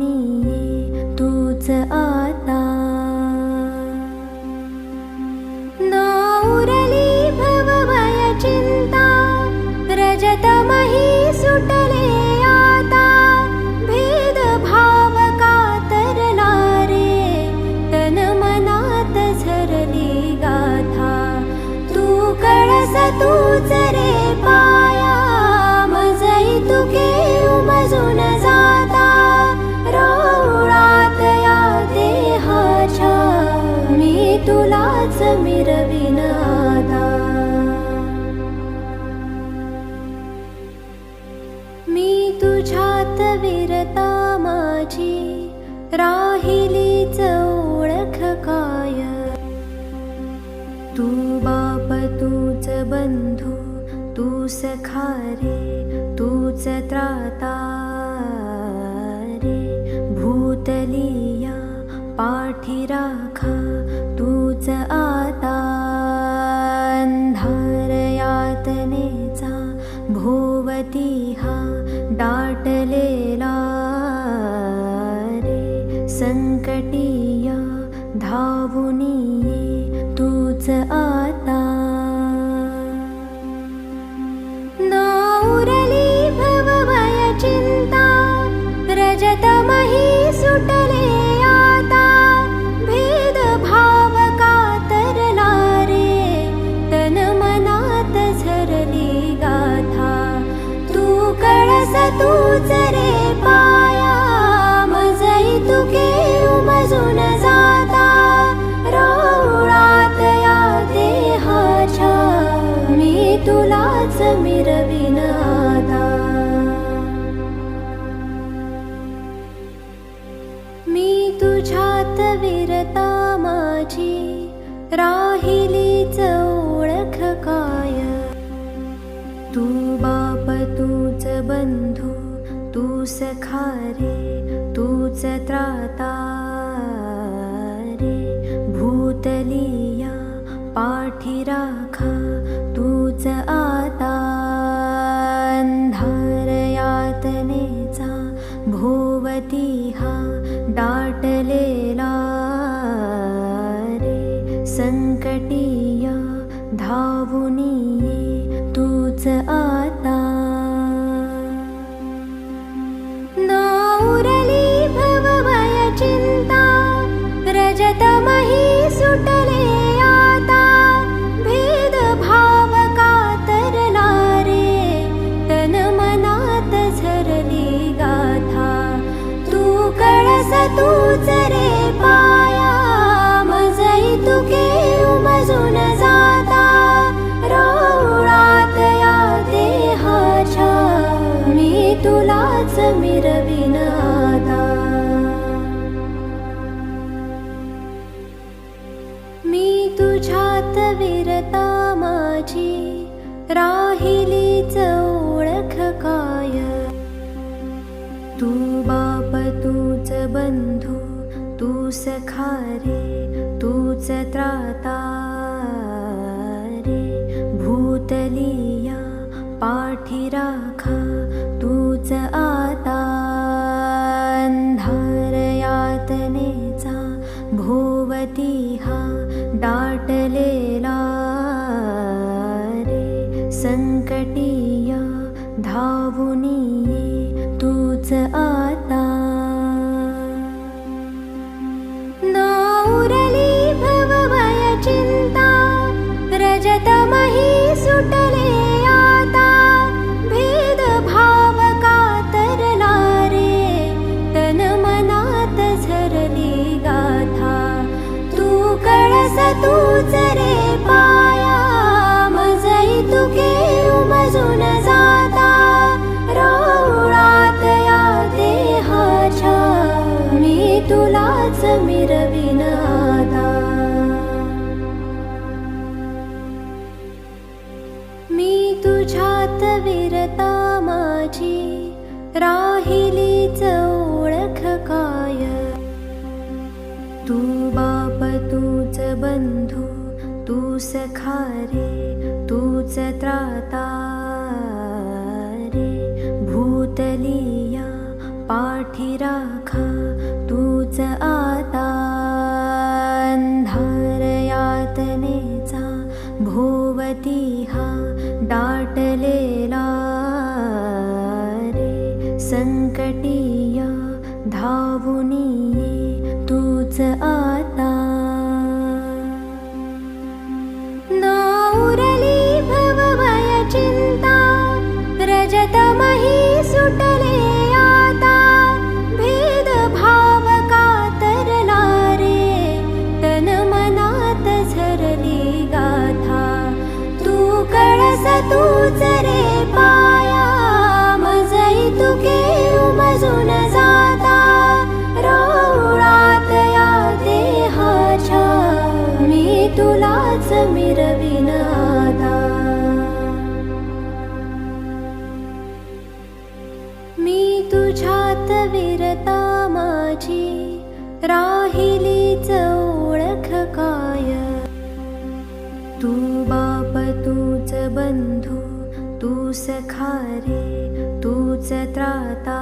धावून तूच आता तुलाच मिरविनादा मी तुझ्यात विरता माझी राहिलीच ओळख काय. तू बाप तूच बंधू तू सखारे तूच त्राता रे भूतलिया पाठी राखा च आता अंधार यातनेचा भोवती हा दाटलेला रे. संकटीया धावून तूच आता तुझ्यात विरता माझी राहिलीच ओळख काय? तू बाप तूच बंधू तू सखा रे तूच त्राता रे भूतलिया राखा रे संकटीया ये तूच आता. नाउरली भवभय चिंता रजतम तुझ्यात विरता माझी राहिलीच ओळख काय तू बाप तूच बंधू तू सखारे तूच त्राता. भवती डाटलेला सखा रे तूच त्राता। मी तुलाच मिरविनादा मी तुझ्यात विरता माझी राहिलीच ओळख काय. तू बाप तूच बंधू तू सखारे तूच त्राता.